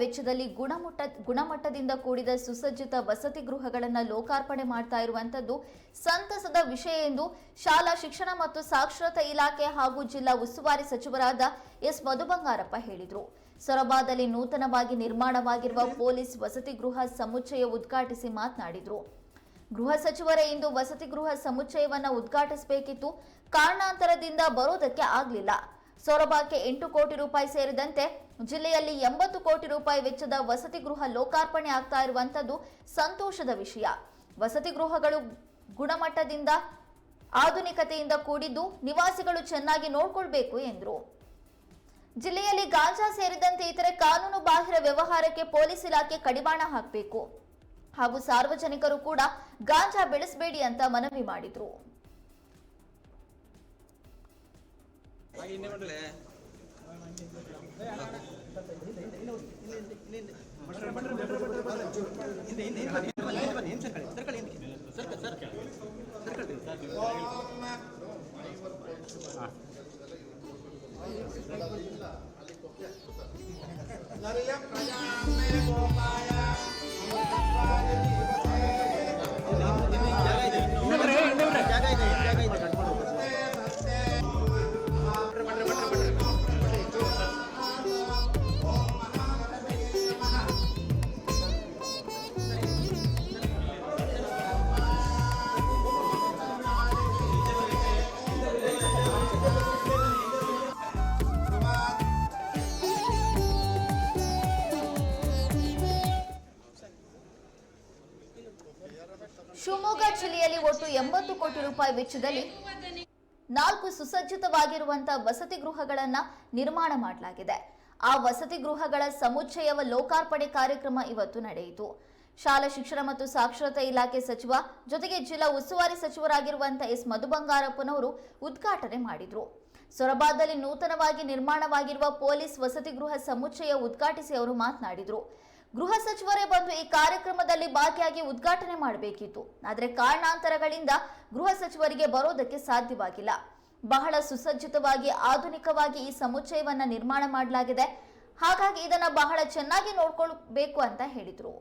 ವೆಚ್ಚದಲ್ಲಿ ಗುಣಮಟ್ಟ ಗುಣಮಟ್ಟದಿಂದ ಕೂಡಿದ ಸುಸಜ್ಜಿತ ವಸತಿ ಗೃಹಗಳನ್ನು ಲೋಕಾರ್ಪಣೆ ಮಾಡ್ತಾ ಇರುವಂತದ್ದು ಸಂತಸದ ವಿಷಯ ಎಂದು ಶಾಲಾ ಶಿಕ್ಷಣ ಮತ್ತು ಸಾಕ್ಷರತಾ ಇಲಾಖೆ ಹಾಗೂ ಜಿಲ್ಲಾ ಉಸ್ತುವಾರಿ ಸಚಿವರಾದ ಎಸ್ ಮಧುಬಂಗಾರಪ್ಪ ಹೇಳಿದರು. ಸೊರಬಾದಲ್ಲಿ ನೂತನವಾಗಿ ನಿರ್ಮಾಣವಾಗಿರುವ ಪೊಲೀಸ್ ವಸತಿ ಗೃಹ ಸಮುಚ್ಚಯ ಉದ್ಘಾಟಿಸಿ ಮಾತನಾಡಿದರು. ಗೃಹ ಸಚಿವರೇ, ಇಂದು ವಸತಿ ಗೃಹ ಸಮುಚ್ಚಯವನ್ನ ಉದ್ಘಾಟಿಸಬೇಕಿತ್ತು. ಕಾರಣಾಂತರದಿಂದ ಬರೋದಕ್ಕೆ ಆಗಲಿಲ್ಲ. ಸೊರಬಕ್ಕೆ ಎಂಟು ಕೋಟಿ ರೂಪಾಯಿ ಸೇರಿದಂತೆ ಜಿಲ್ಲೆಯಲ್ಲಿ ಎಂಬತ್ತು ಕೋಟಿ ರೂಪಾಯಿ ವೆಚ್ಚದ ವಸತಿ ಗೃಹ ಲೋಕಾರ್ಪಣೆ ಆಗ್ತಾ ಇರುವಂತದ್ದು ಸಂತೋಷದ ವಿಷಯ. ವಸತಿ ಗೃಹಗಳು ಗುಣಮಟ್ಟದಿಂದ ಆಧುನಿಕತೆಯಿಂದ ಕೂಡಿದ್ದು ನಿವಾಸಿಗಳು ಚೆನ್ನಾಗಿ ನೋಡ್ಕೊಳ್ಬೇಕು ಎಂದರು. ಜಿಲ್ಲೆಯಲ್ಲಿ ಗಾಂಜಾ ಸೇರಿದಂತೆ ಇತರೆ ಕಾನೂನು ಬಾಹಿರ ವ್ಯವಹಾರಕ್ಕೆ ಪೊಲೀಸ್ ಇಲಾಖೆ ಕಡಿವಾಣ ಹಾಕಬೇಕು. ಹಾಗೂ ಸಾರ್ವಜನಿಕರು ಕೂಡ ಗಾಂಜಾ ಬೆಳೆಸಬೇಡಿ ಅಂತ ಮನವಿ ಮಾಡಿದ್ರು. ನರೆಯ ಪ್ರಯಾಣ ಶಿವಮೊಗ್ಗ ಜಿಲ್ಲೆಯಲ್ಲಿ ಒಟ್ಟು ಎಂಬತ್ತು ಕೋಟಿ ರೂಪಾಯಿ ವೆಚ್ಚದಲ್ಲಿ ನಾಲ್ಕು ಸುಸಜ್ಜಿತವಾಗಿರುವಂತಹ ವಸತಿ ಗೃಹಗಳನ್ನ ನಿರ್ಮಾಣ ಮಾಡಲಾಗಿದೆ. ಆ ವಸತಿ ಗೃಹಗಳ ಸಮುಚ್ಚಯವ ಲೋಕಾರ್ಪಣೆ ಕಾರ್ಯಕ್ರಮ ಇವತ್ತು ನಡೆಯಿತು. ಶಾಲಾ ಶಿಕ್ಷಣ ಮತ್ತು ಸಾಕ್ಷರತಾ ಇಲಾಖೆ ಸಚಿವ ಜೊತೆಗೆ ಜಿಲ್ಲಾ ಉಸ್ತುವಾರಿ ಸಚಿವರಾಗಿರುವಂತಹ ಎಸ್ ಮಧುಬಂಗಾರಪ್ಪನವರು ಉದ್ಘಾಟನೆ ಮಾಡಿದ್ರು. ಸೊರಬಾದಲ್ಲಿ ನೂತನವಾಗಿ ನಿರ್ಮಾಣವಾಗಿರುವ ಪೊಲೀಸ್ ವಸತಿ ಗೃಹ ಸಮುಚ್ಚಯ ಉದ್ಘಾಟಿಸಿ ಅವರು ಮಾತನಾಡಿದ್ರು. ಗೃಹ ಸಚಿವರೇ ಬಂದು ಈ ಕಾರ್ಯಕ್ರಮದಲ್ಲಿ ಭಾಗಿಯಾಗಿ ಉದ್ಘಾಟನೆ ಮಾಡಬೇಕಿತ್ತು. ಆದರೆ ಕಾರಣಾಂತರಗಳಿಂದ ಗೃಹ ಸಚಿವರಿಗೆ ಬರೋದಕ್ಕೆ ಸಾಧ್ಯವಾಗಿಲ್ಲ. ಬಹಳ ಸುಸಜ್ಜಿತವಾಗಿ, ಆಧುನಿಕವಾಗಿ ಈ ಸಮುಚ್ಚಯವನ್ನು ನಿರ್ಮಾಣ ಮಾಡಲಾಗಿದೆ. ಹಾಗಾಗಿ ಇದನ್ನು ಬಹಳ ಚೆನ್ನಾಗಿ ನೋಡ್ಕೊಳ್ಬೇಕು ಅಂತ ಹೇಳಿದ್ರು.